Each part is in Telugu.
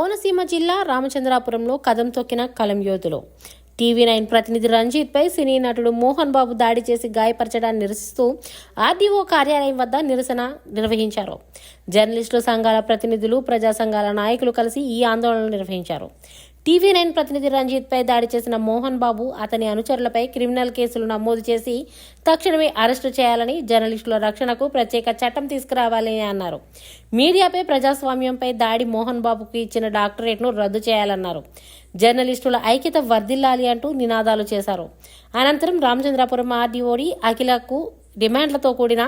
కోనసీమ జిల్లా రామచంద్రాపురంలో కదం తొక్కిన కలం యోధులు. టీవీ నైన్ ప్రతినిధి రంజిత్పై సినీ నటుడు మోహన్ బాబు దాడి చేసి గాయపరచడాన్ని నిరసిస్తూ ఆర్డీఓ కార్యాలయం వద్ద నిరసన నిర్వహించారు. జర్నలిస్టుల సంఘాల ప్రతినిధులు ప్రజా సంఘాల నాయకులు కలిసి ఈ ఆందోళన నిర్వహించారు. టీవీ నైన్ ప్రతినిధి రంజిత్పై దాడి చేసిన మోహన్ బాబు అతని అనుచరులపై క్రిమినల్ కేసులు నమోదు చేసి తక్షణమే అరెస్టు చేయాలని జర్నలిస్టుల రక్షణకు ప్రత్యేక చట్టం తీసుకురావాలని అన్నారు. మీడియాపై ప్రజాస్వామ్యంపై దాడి మోహన్ బాబుకు ఇచ్చిన డాక్టరేట్ను రద్దు చేయాలన్నారు. జర్నలిస్టుల ఐక్యత వర్ధిల్లాలి అంటూ నినాదాలు చేశారు. అనంతరం రామచంద్రాపురం ఆర్డీఓడి అఖిలకు డిమాండ్లతో కూడిన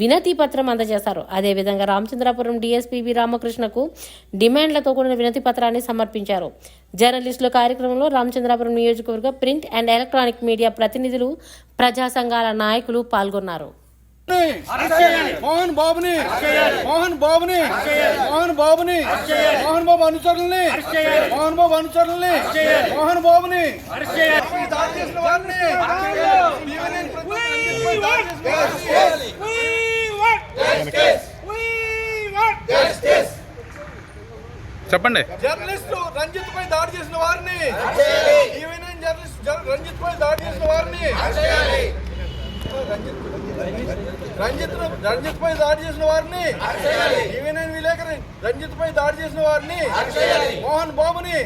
వినతి పత్రం అందజేశారు. అదేవిధంగా రామచంద్రాపురం డీఎస్పీబీ రామకృష్ణకు డిమాండ్లతో కూడిన వినతి పత్రాన్ని సమర్పించారు. జర్నలిస్టుల కార్యక్రమంలో రామచంద్రాపురం నియోజకవర్గ ప్రింట్ అండ్ ఎలక్ట్రానిక్ మీడియా ప్రతినిధులు ప్రజా సంఘాల నాయకులు పాల్గొన్నారు. మోహన్ బాబుని మోహన్ బాబుని మోహన్ బాబుని మోహన్ బాబు అనుచరుల్ని మోహన్ బాబు అనుచరుల్ని మోహన్ బాబుని చెప్పండి. జర్నలిస్టు రంజిత్ పై దాడి చేసిన వారిని. ఈవెన్ జర్నలిస్ట్ జర్- రంజిత్ పై దాడి చేసిన వారిని రంజిత్ రంజిత్ పై దాడి చేసిన వారిని. ఈవెన్ విలేకరి రంజిత్ పై దాడి చేసిన వారిని. మోహన్ బాబుని.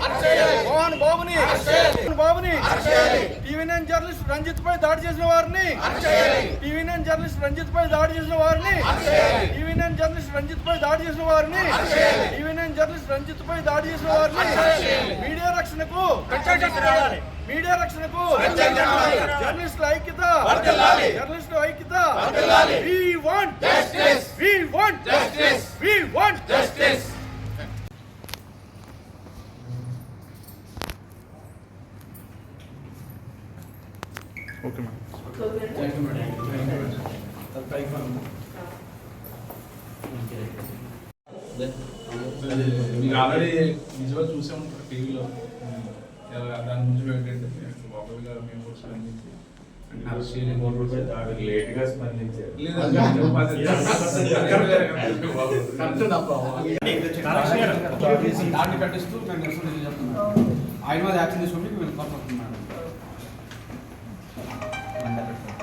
మోహన్ బాబుని. మోహన్ బాబుని. టీవీ నైన్ జర్నలిస్ట్ రంజిత్ పై దాడి చేసిన వారిని. టీవీ నైన్ జర్నలిస్ట్ రంజిత్ పై దాడి చేసిన వారిని. టీవీ నైన్ జర్నలిస్ట్ రంజిత్ పై దాడి చేసిన వారిని. టీవీ నైన్ జర్నలిస్ట్ రంజిత్ పై దాడి చేసిన వారిని. మీడియా రక్షణకు మీడియా రక్షణకు జర్నలిస్టుల ఐక్యత. జర్నలిస్టుల ఐక్యత we want justice we want justice we want justice okay madam అదే మీకు ఆల్రెడీ విజువల్ చూసే ఉంటారు టీవీలో. ఎలా దాని గురించి ఏంటంటే బాబాయ్ గారు మేము కూడా స్పందించి అరెస్ట్ చేయలేదు. ఆవిడ లేట్గా స్పందించారు లేదు, అది చెప్పలేదు. దాన్ని కట్టిస్తూ మేము నిరసన చెప్తున్నాం ఆయన మీద యాక్షన్ తీసుకుంటే మేము కోరుకుంటున్నాను రామోజీ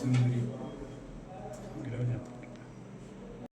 సింగ్